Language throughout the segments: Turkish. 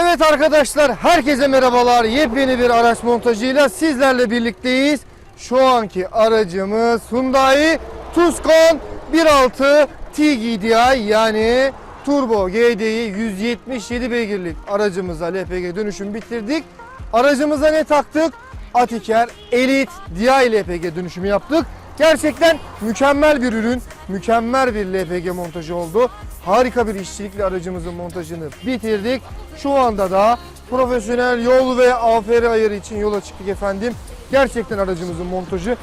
Evet arkadaşlar herkese merhabalar. Yepyeni bir araç montajıyla sizlerle birlikteyiz. Şu anki aracımız Hyundai Tucson 1.6 TGDI yani Turbo GDI 177 beygirlik aracımıza LPG dönüşüm bitirdik. Aracımıza ne taktık? Atiker Elite DI LPG dönüşümü yaptık. Gerçekten mükemmel bir ürün, mükemmel bir LPG montajı oldu. Harika bir işçilikle aracımızın montajını bitirdik. Şu anda da profesyonel yol ve AFR ayarı için yola çıktık efendim. Gerçekten aracımızın montajı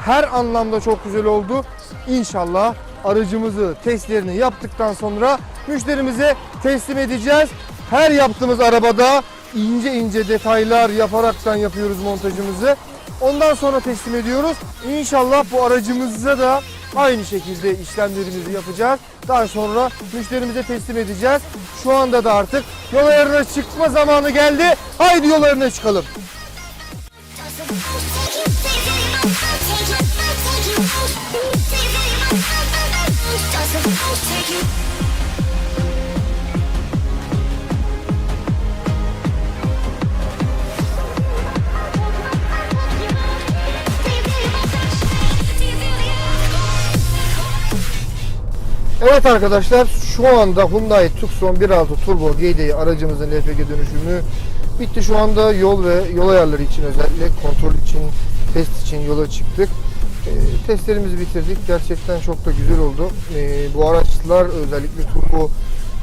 her anlamda çok güzel oldu. İnşallah aracımızı testlerini yaptıktan sonra müşterimize teslim edeceğiz. Her yaptığımız arabada ince ince detaylar yaparaktan yapıyoruz montajımızı. Ondan sonra teslim ediyoruz. İnşallah bu aracımızda da aynı şekilde işlemlerimizi yapacağız. Daha sonra müşterimize teslim edeceğiz. Şu anda da artık yol ayarına çıkma zamanı geldi. Haydi yol ayarına çıkalım. Take you Evet arkadaşlar şu anda Hyundai Tucson 1.6 Turbo GDI aracımızın LPG dönüşümü bitti. Şu anda yol ve yol ayarları için özellikle kontrol için, test için yola çıktık. E, testlerimizi bitirdik. Gerçekten çok da güzel oldu. E, bu araçlar özellikle turbo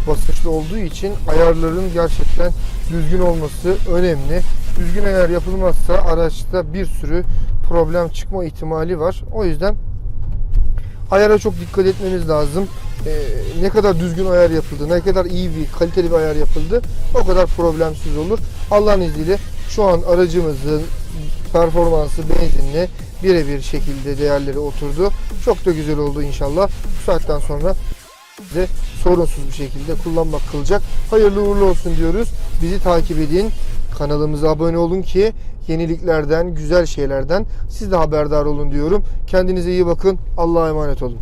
basınçlı olduğu için ayarların gerçekten düzgün olması önemli. Düzgün ayar yapılmazsa araçta bir sürü problem çıkma ihtimali var. O yüzden ayara çok dikkat etmemiz lazım. Ee, ne kadar düzgün ayar yapıldı, ne kadar iyi bir, kaliteli bir ayar yapıldı o kadar problemsiz olur. Allah'ın izniyle şu an aracımızın performansı benzinle birebir şekilde değerleri oturdu. Çok da güzel oldu inşallah. Bu saatten sonra de sorunsuz bir şekilde kullanmak kılacak. Hayırlı uğurlu olsun diyoruz. Bizi takip edin. Kanalımıza abone olun ki yeniliklerden, güzel şeylerden siz de haberdar olun diyorum. Kendinize iyi bakın. Allah'a emanet olun.